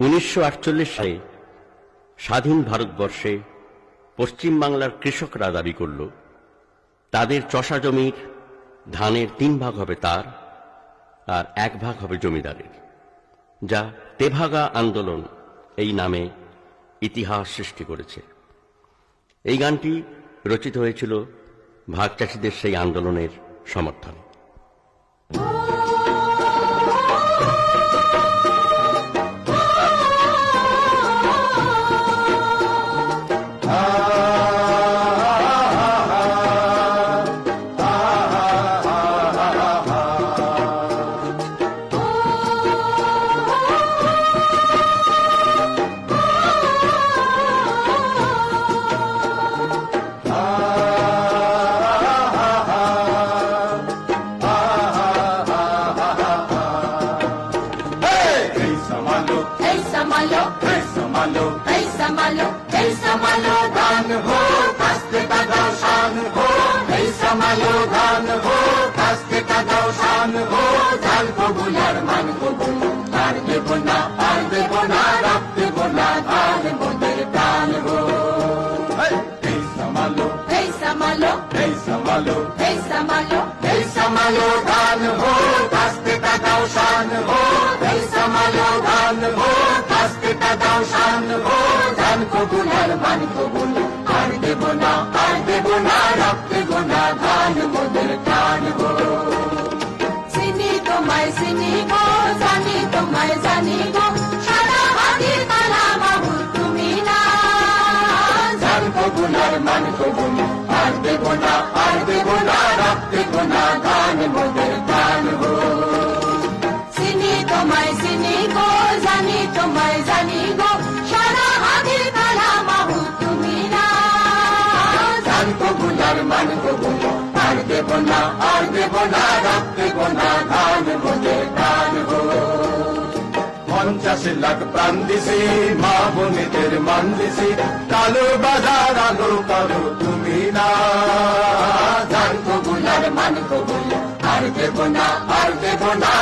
উনিশশো আটচল্লিশ সালে স্বাধীন ভারতবর্ষে পশ্চিমবাংলার কৃষকরা দাবি করল, তাদের চষা জমির ধানের তিন ভাগ হবে তার আর এক ভাগ হবে জমিদারের, যা তেভাগা আন্দোলন এই নামে ইতিহাস সৃষ্টি করেছে। এই গানটি রচিত হয়েছিল ভাগ চাষিদের সেই আন্দোলনের সমর্থনে। ধান কবুলার মান কবুল আর দেব না আর দেব না রাখ দেব না ধান মোদের প্রাণ হো Hey Samalo, hey Samalo, hey Samalo, hey Samalo, hey Samalo ধান হো কাস্তে কাদাও শান হো। hey Samalo ধান হো কাস্তে কাদাও শান হো। ধান কবুলার মান কবুল কবুলার মান কবুল আর দেব না, আর দেব না রাখ দেব না ধান মোদের প্রাণ হো। চিনি তোমায় চিনি গো, জানি তোমায় জানি গো, সারা হাতি তালা বাবু তুমি না। ধান কবুলার মান কবুল আর দেব আর দেব না রাখ দেব না মোদের প্রাণ হো। পঞ্চাশ লাখ প্রাণ দিছি, মা বোনেদের মান দিছি। কালো বাজার আলো কালো তুমি না। ধান কবুলার, মান কবুল, আর দেব না, আর দেব না।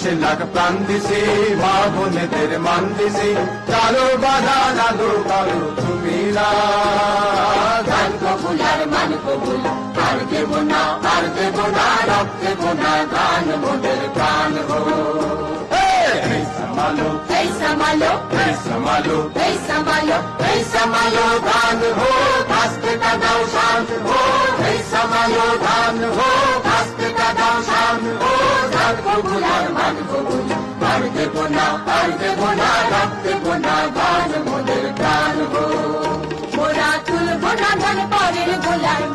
পঞ্চাশ লাখ প্রাণ দিছি মা বোনেদের মান দিছি। কালো বাজার আলো কালো তুমি কবুলার মান কবুল আর দেব না আর দেব না রাখ দেব না ধান মোদের প্রাণ হো। এই সামালো hey Samalo, এই সামালো এই সামালো ধান কবুলার মান কবুল আর দেব না আর দেব না রাখ দেব না ধান মোদের প্রাণ হো মোরা তুলবো না ধন পরের গোলায়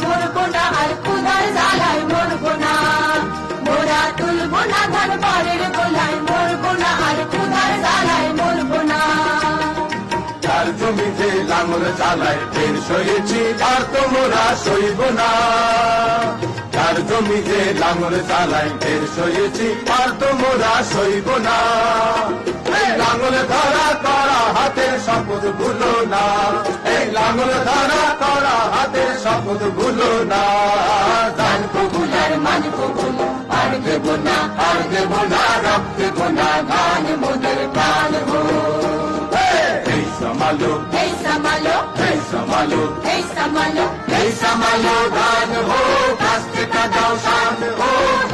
লাঙল চালায় ফের সয়েছি, আর তোমরা সইব না। ফের আর তোমরা সইব না। লাঙল ধরা করা হাতের শপথ ভুলো না। এই লাঙল ধরা করা হাতের শপথ ভুলো না। দান কবুলার মান কবুল, আর দেব না, আর দেব না দেব না Samalo, এই সামালো hey Samalo, এই সামালো ধান হো কাস্তে কাদাও শান হো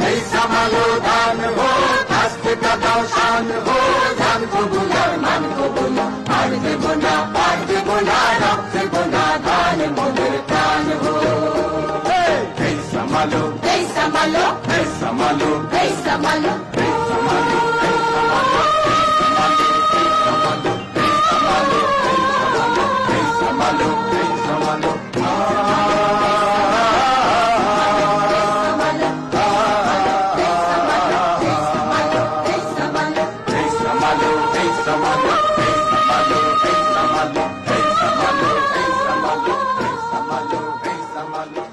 এই সামালো ধান হো কাস্তে কাদাও শান হো ধান কবুলার মান কবুল আর দেব না আর দেব না রাখ দেব না ধান মোদের প্রাণ হো এই সামালো hey Samalo, এই সামালো hey Samalo, এই সামালো এই সামালো Samalo, hey Samalo, hey Samalo, hey Samalo, hey Samalo.